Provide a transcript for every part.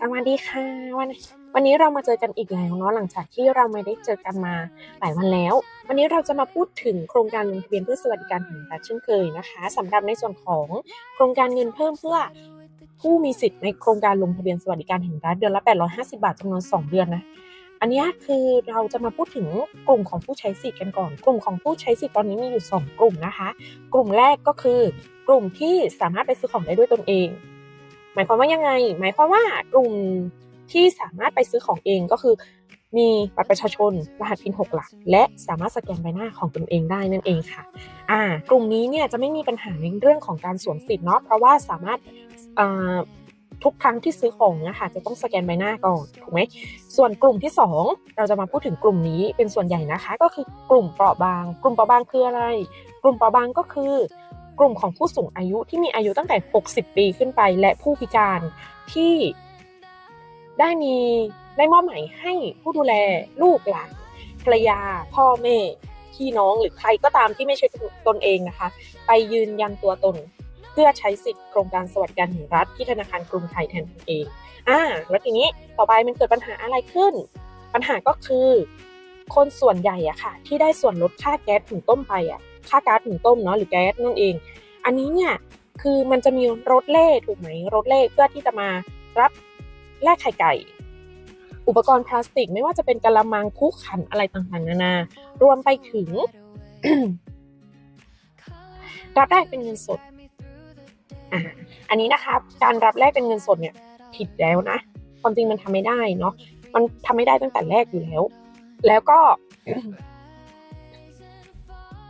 สวัสดีค่ะวันวันนี้เรามาเจอกันอีกแล้วเนาะหลังจากที่เราไม่ได้เจอกันมาหลายวันแล้ว วันนี้เราจะมาพูดถึงโครงการลงทะเบียนเพื่อสวัสดิการแห่งรัฐเช่นเคยนะคะสำหรับในส่วนของโครงการเงินเพิ่มเพื่อผู้มีสิทธิ์ในโครงการลงทะเบียนสวัสดิการแห่งรัฐเดือนละ 850 บาทจำนวน 2 เดือนนะอันนี้คือเราจะมาพูดถึงกลุ่มของผู้ใช้สิทธิ์กันก่อน กลุ่มของผู้ใช้สิทธิ์ตอนนี้มีอยู่ 2 กลุ่มนะคะ กลุ่มแรกก็คือกลุ่มที่สามารถไปซื้อของได้ด้วยตนเอง หมายความว่ายังไง หมายความว่ากลุ่มที่สามารถไปซื้อของเองก็คือ มีบัตรประชาชนรหัสพินหกหลัก และสามารถสแกนใบหน้าของตนเองได้นั่นเองค่ะอ่ากลุ่มนี้เนี่ยจะไม่มีปัญหาในเรื่องของการสวมสิทธิ์เนาะเพราะว่าสามารถทุกครั้งที่ซื้อของนะคะจะต้องสแกนใบหน้าก่อนถูกไหมส่วนกลุ่มที่ 2 เราจะมาพูดถึงกลุ่มนี้เป็นส่วนใหญ่นะคะ ก็คือกลุ่มเปราะบาง กลุ่มเปราะบางคืออะไร กลุ่มเปราะบางก็คือ ลุ่มของผู้สูงอายุที่มีอายุตั้งแต่ 60 ปีขึ้นไป และผู้พิการที่ได้มีได้มอบหมายให้ผู้ดูแลลูกหลานภรรยา พ่อแม่พี่น้องหรือใครก็ตามที่ไม่ใช่ตนเองนะคะ ไปยืนยันตัวตน เพื่อใช้สิทธิโครงการสวัสดิการแห่งรัฐที่ธนาคารกรุงไทยแทนตนเองอ่าแล้วทีนี้ต่อไปมันเกิดปัญหาอะไรขึ้น ปัญหาก็คือ คนส่วนใหญ่อะค่ะ ที่ได้ส่วนลดค่าแก๊สถุงต้มไปอะค่าก๊าซถุงต้มเนาะหรือแก๊สนั่นเอง อันนี้เนี่ยคือมันจะมีรถเล่ถูกไหมรถเล่เพื่อที่จะมารับแลกไข่ไก่ อุปกรณ์พลาสติก ไม่ว่าจะเป็นกะละมังคุกขันอะไรต่างๆนานารวมไปถึง รับได้เป็นเงินสดอ่าอันนี้นะคะการรับแลกเป็นเงินสดเนี่ย ผิดแล้วนะความจริงมันทำไม่ได้เนาะมันทำไม่ได้ตั้งแต่แรกอยู่แล้ว แล้วก็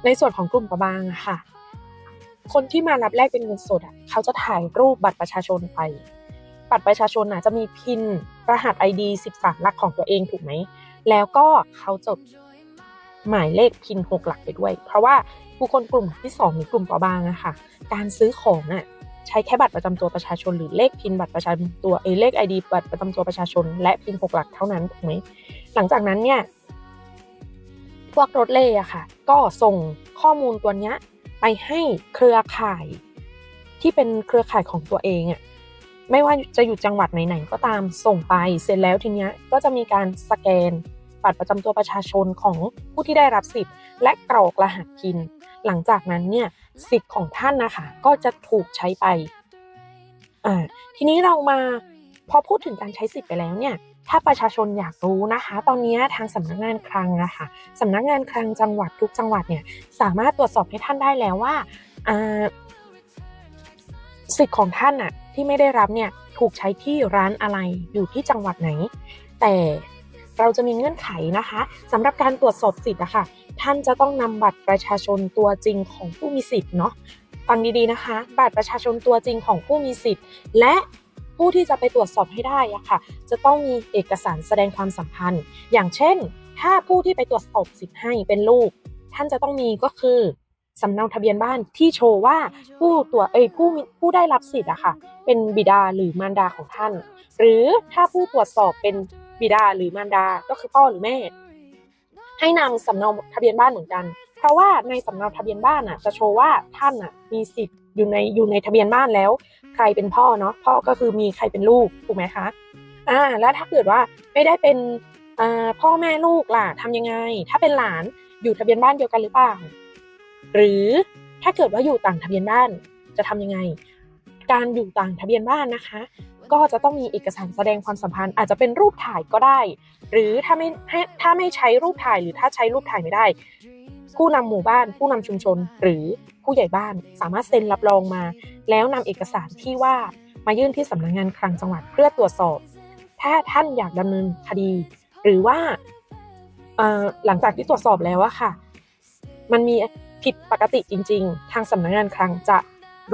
ในส่วนของกลุ่มประบางอะค่ะ คนที่มารับแลกเป็นเงินสดอะเขาจะถ่ายรูปบัตรประชาชนไป บัตรประชาชนอะจะมีพินรหัส ID 13หลักของตัวเองถูกไหม แล้วก็เขาจดหมายเลขพินหกหลักไปด้วย เพราะว่าบุคคลกลุ่มที่สองหรือกลุ่มเปราะบางอะค่ะ การซื้อของอะใช้แค่บัตรประจำตัวประชาชนหรือเลขพินบัตรประชาตัวเอเลข ID บัตรประจำตัวประชาชน และพินหกหลักเท่านั้นถูกไหมหลังจากนั้นเนี่ยพวกรถเล่อะค่ะ ก็ส่งข้อมูลตัวเนี้ย ไปให้เครือข่ายที่เป็นเครือข่ายของตัวเองอะไม่ว่าจะอยู่จังหวัดไหนๆก็ตามส่งไปเสร็จแล้วทีเนี้ยก็จะมีการสแกนบัตรประจำตัวประชาชนของผู้ที่ได้รับสิทธิ์ และกรอกรหัสพิน หลังจากนั้นเนี่ยสิทธิ์ของท่านนะคะก็จะถูกใช้ไปอ่าทีนี้เรามาพอพูดถึงการใช้สิทธิ์ไปแล้วเนี่ย ถ้าประชาชนอยากรู้นะคะ ตอนนี้ทางสำนักงานคลังนะคะสำนักงานคลังจังหวัดทุกจังหวัดเนี่ยสามารถตรวจสอบให้ท่านได้แล้วว่าสิทธิ์ของท่านอะที่ไม่ได้รับเนี่ยถูกใช้ที่ร้านอะไรอยู่ที่จังหวัดไหน แต่เราจะมีเงื่อนไขนะคะสำหรับการตรวจสอบสิทธิ์นะคะท่านจะต้องนำบัตรประชาชนตัวจริงของผู้มีสิทธิ์เนาะฟังดีๆนะคะ บัตรประชาชนตัวจริงของผู้มีสิทธิ์ และ ผู้ที่จะไปตรวจสอบให้ได้อะค่ะ จะต้องมีเอกสารแสดงความสัมพันธ์ อย่างเช่น ถ้าผู้ที่ไปตรวจสอบสิทธิ์ให้เป็นลูก ท่านจะต้องมีก็คือสำเนาทะเบียนบ้านที่โชว์ว่าผู้ตัวเอ้ยผู้ผู้ได้รับสิทธิ์อะค่ะ เป็นบิดาหรือมารดาของท่าน หรือถ้าผู้ตรวจสอบเป็นบิดาหรือมารดาก็คือพ่อหรือแม่ ให้นำสำเนาทะเบียนบ้านเหมือนกัน เพราะว่าในสำเนาทะเบียนบ้านอะจะโชว์ว่าท่านอะมีสิทธิ์ อยู่ในอยู่ในทะเบียนบ้านแล้ว ใครเป็นพ่อเนาะพ่อก็คือมีใครเป็นลูกถูกไหมคะอ่าแล้วถ้าเกิดว่าไม่ได้เป็นพ่อแม่ลูกล่ะทำยังไง ถ้าเป็นหลานอยู่ทะเบียนบ้านเดียวกันหรือเปล่าหรือถ้าเกิดว่าอยู่ต่างทะเบียนบ้านจะทำยังไง การอยู่ต่างทะเบียนบ้านนะคะ ก็จะต้องมีเอกสารแสดงความสัมพันธ์ อาจจะเป็นรูปถ่ายก็ได้ หรือถ้าไม่ถ้าไม่ใช้รูปถ่ายหรือถ้าใช้รูปถ่ายไม่ได้ ผู้นำหมู่บ้าน ผู้นำชุมชน หรือ ผู้ใหญ่บ้านสามารถเซ็นรับรองมา แล้วนำเอกสารที่ว่ามายื่นที่สำนักงงานคลังจังหวัดเพื่อตรวจสอบ ถ้าท่านอยากดำเนินคดี หรือว่าหลังจากที่ตรวจสอบแล้วอะค่ะ มันมีผิดปกติจริง ๆ ทางสำนักงานคลังจะ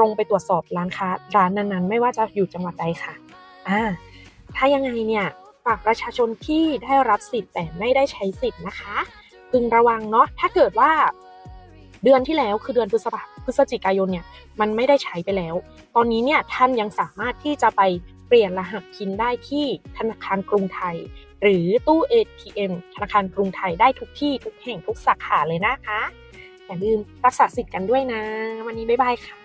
ลงไปตรวจสอบร้านค้าร้านนั้นๆ ไม่ว่าจะอยู่จังหวัดใดค่ะอ่าถ้ายังไงเนี่ยฝากประชาชนที่ได้รับสิทธิ์แต่ไม่ได้ใช้สิทธิ์นะคะพึงระวังเนาะถ้าเกิดว่า เดือนที่แล้วคือเดือนพฤษภาพฤศจิกายนเนี่ยมันไม่ได้ใช้ไปแล้ว ตอนนี้เนี่ยท่านยังสามารถที่จะไปเปลี่ยนรหัสพินได้ที่ธนาคารกรุงไทย หรือตู้ ATM ธนาคารกรุงไทยได้ทุกที่ทุกแห่งทุกสาขาเลยนะคะ อย่าลืมรักษาสิทธิ์กันด้วยนะ วันนี้บ๊ายบายค่ะ